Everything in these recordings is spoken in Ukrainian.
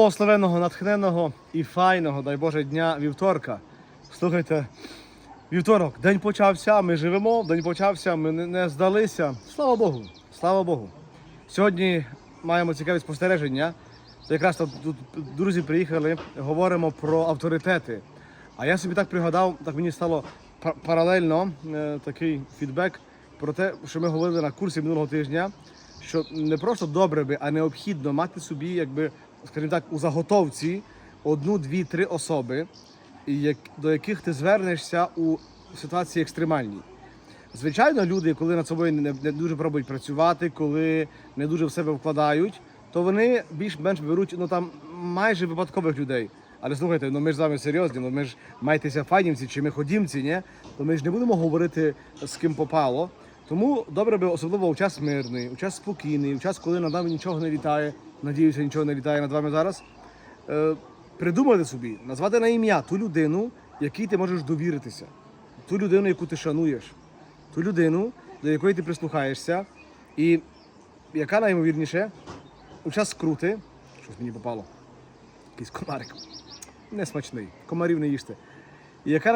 благословенного, натхненного і файного, дай Боже, дня вівторка. Слухайте, вівторок, день почався, ми живемо, день почався, ми не, здалися. Слава Богу, слава Богу. Сьогодні маємо цікаві спостереження. Якраз тут, тут друзі приїхали, говоримо про авторитети. А я собі так пригадав, так мені стало паралельно е, такий фідбек про те, що ми говорили на курсі минулого тижня, що не просто добре би, а необхідно мати собі, якби, скажімо так, у заготовці одну, дві, три особи, до яких ти звернешся у ситуації екстремальній. Звичайно, люди, коли над собою не, не дуже пробують працювати, коли не дуже в себе вкладають, то вони більш-менш беруть ну там майже випадкових людей. Але слухайте, ну ми ж з вами серйозні, ну ми ж майтеся файнівці чи ми ходімці, ні? То ми ж не будемо говорити з ким попало. Тому добре би, особливо у час мирний, у час спокійний, у час, коли над нами нічого не літає. Надіюся, нічого не літає над вами зараз. Е, придумати собі, назвати на ім'я ту людину, якій ти можеш довіритися, ту людину, яку ти шануєш, ту людину, до якої ти прислухаєшся, і яка наймовірніше у час скрути, щось мені попало, якийсь комарик, несмачний, комарів не їжте. І яка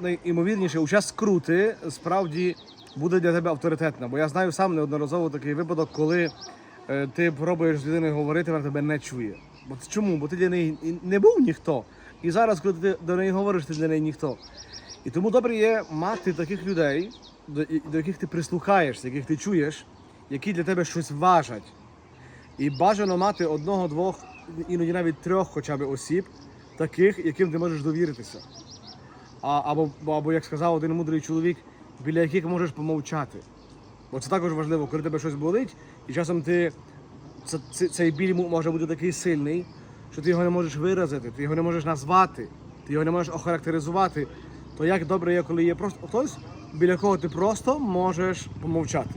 найімовірніше у час скрути справді буде для тебе авторитетна. Бо я знаю сам неодноразово такий випадок, коли е, ти пробуєш з людиною говорити, вона тебе не чує. Бо чому? Бо ти для неї не був ніхто. І зараз, коли ти до неї говориш, ти для неї ніхто. І тому добре є мати таких людей, до, до яких ти прислухаєшся, яких ти чуєш, які для тебе щось важать. І бажано мати одного, двох, іноді навіть трьох хоча б осіб, таких, яким ти можеш довіритися. А, або, або, як сказав один мудрий чоловік, біля яких можеш помовчати. Бо це також важливо, коли тебе щось болить, і часом ти це, це- цей біль може бути такий сильний, що ти його не можеш виразити, ти його не можеш назвати, ти його не можеш охарактеризувати. То як добре є, коли є просто хтось, біля кого ти просто можеш помовчати,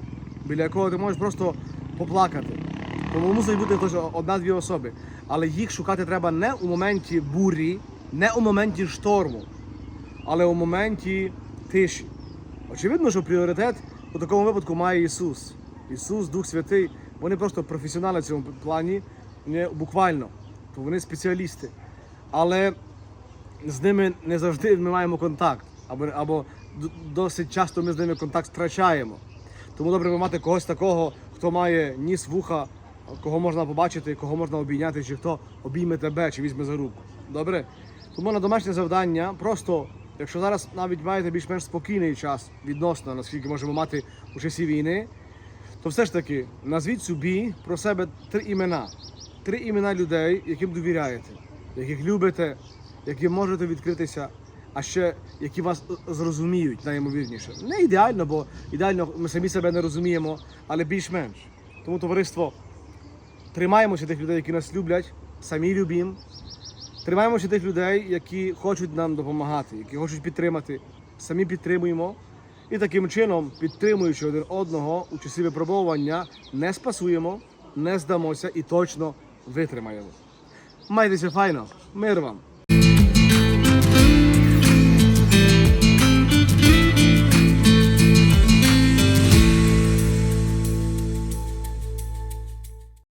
біля якого ти можеш просто поплакати. Тому мусить бути одна-дві особи. Але їх шукати треба не у моменті бурі, не у моменті шторму, але у моменті тиші. Очевидно, що пріоритет у такому випадку має Ісус. Ісус, Дух Святий, вони просто професіонали в цьому плані, не буквально, то вони спеціалісти. Але з ними не завжди ми маємо контакт, або, або досить часто ми з ними контакт втрачаємо. Тому добре би мати когось такого, хто має ніс вуха, кого можна побачити, кого можна обійняти, чи хто обійме тебе, чи візьме за руку. Добре? Тому на домашнє завдання просто, якщо зараз навіть маєте більш-менш спокійний час відносно, наскільки можемо мати у часі війни, то все ж таки назвіть собі про себе три імена. Три імена людей, яким довіряєте, яких любите, яким можете відкритися, а ще які вас зрозуміють найімовірніше. Не ідеально, бо ідеально ми самі себе не розуміємо, але більш-менш. Тому товариство, тримаємося тих людей, які нас люблять, самі любім. Тримаємося тих людей, які хочуть нам допомагати, які хочуть підтримати. Самі підтримуємо. І таким чином, підтримуючи один одного у часі випробовування, не спасуємо, не здамося і точно витримаємо. Майтеся файно, мир вам!